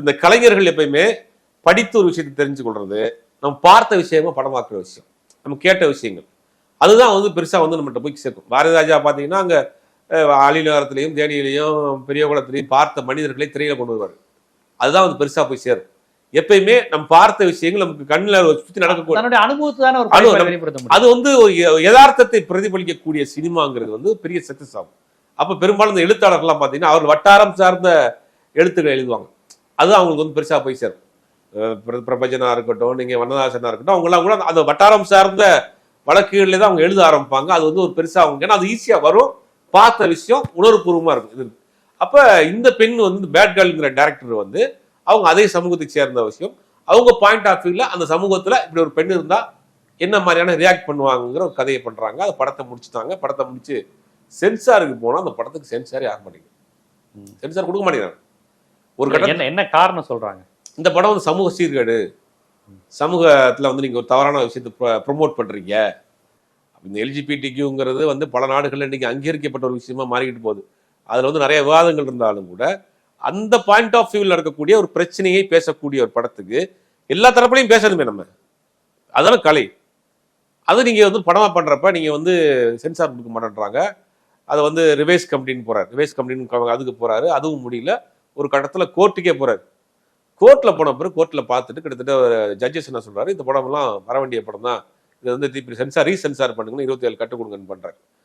இந்த கலைஞர்கள் எப்பயுமே படித்த ஒரு விஷயத்தை தெரிஞ்சு கொள்றது நம்ம பார்த்த விஷயமா படமாக்குற விஷயம். நம்ம கேட்ட விஷயங்கள். அதுதான் வந்து பெருசா வந்து நம்மகிட்ட போய் சேர்க்கும். பாரதி ராஜா பார்த்தீங்கன்னா அங்க அஹ், அலிநகரத்திலையும் தேனியிலையும் பெரியகுளத்திலையும் பார்த்த மனிதர்களை திரையில கொண்டு வருவார். அதுதான் வந்து பெருசா போய் சேரும். எப்பயுமே நம்ம பார்த்த விஷயங்கள் நமக்கு கண்ணில் சுற்றி நடக்கக்கூடிய அனுபவத்தை அது வந்து யதார்த்தத்தை பிரதிபலிக்கக்கூடிய சினிமாங்கிறது வந்து பெரிய சக்சஸ் ஆகும். அப்ப பெரும்பாலும் இந்த எழுத்தாளர்கள்லாம் பார்த்தீங்கன்னா அவர் வட்டாரம் சார்ந்த எழுத்துக்களை எழுதுவாங்க. அது அவங்களுக்கு வந்து பெருசா போய் சேரும். அஹ் பிர- பிரபஞ்சனா இருக்கட்டும் நீங்க வண்ணதாசனா இருக்கட்டும் அவங்க எல்லாம் கூட அந்த வட்டாரம் சார்ந்த வழக்குகளிலே தான் அவங்க எழுத ஆரம்பிப்பாங்க. அது வந்து ஒரு பெருசா அவங்க ஏன்னா அது ஈஸியா வரும். பார்த்த விஷயம் உணர்வுபூர்வமா இருக்கும் இது. அப்ப இந்த பெண் வந்து பேட் கேர்ள்ங்கிற டேரக்டர் வந்து அவங்க அதே சமூகத்தை சேர்ந்த விஷயம். அவங்க பாயிண்ட் ஆஃப் வியூல அந்த சமூகத்துல இப்படி ஒரு பெண் இருந்தா என்ன மாதிரியான ரியாக்ட் பண்ணுவாங்கங்கிற ஒரு கதையை பண்றாங்க. அந்த படத்தை முடிச்சுட்டாங்க. படத்தை முடிச்சு சென்சாருக்கு போனா அந்த படத்துக்கு சென்சார் யார் மாட்டேங்குது சென்சார் கொடுக்க மாட்டேங்கிறாங்க. ஒரு கட்டம் என்ன என்ன காரணம் சொல்றாங்க? இந்த படம் வந்து சமூக சீர்கேடு. சமூகத்துல வந்து நீங்க ஒரு தவறான விஷயத்தை ப்ரொமோட் பண்றீங்க. இந்த எல்ஜிபிடிக்யூங்கிறது வந்து பல நாடுகள்ல இன்னைக்கு அங்கீகரிக்கப்பட்ட ஒரு விஷயமா மாறிக்கிட்டு போகுது. அதுல வந்து நிறைய விவாதங்கள் இருந்தாலும் கூட அந்த பாயிண்ட் ஆஃப் வியூவில் இருக்கக்கூடிய ஒரு பிரச்சனையை பேசக்கூடிய ஒரு படத்துக்கு எல்லா தரப்புலையும் பேசணுமே நம்ம. அதெல்லாம் கலை. அது நீங்க வந்து படமா பண்றப்ப நீங்க வந்து சென்சார் கொடுக்க மாட்டேன்றாங்க. அதை வந்து ரிவைஸ் கமிட்டின்னு போறாரு. ரிவைஸ் கமிட்டின்னு அதுக்கு போறாரு. அதுவும் முடியல. ஒரு கட்டத்தில் கோர்ட்டுக்கே போறாரு. கோர்ட்ல போன பிறகு கோர்ட்ல பார்த்துட்டு கிட்டத்தட்ட ஜட்ஜஸ் என்ன சொல்றாரு இந்த படம்லாம் வர வேண்டிய படம் தான் இது வந்து திருப்பி சென்சார் ரீசென்சார் பண்ணுங்கன்னு இருபத்தி ஏழு கட்டு கொடுங்கன்னு பண்ணுறாரு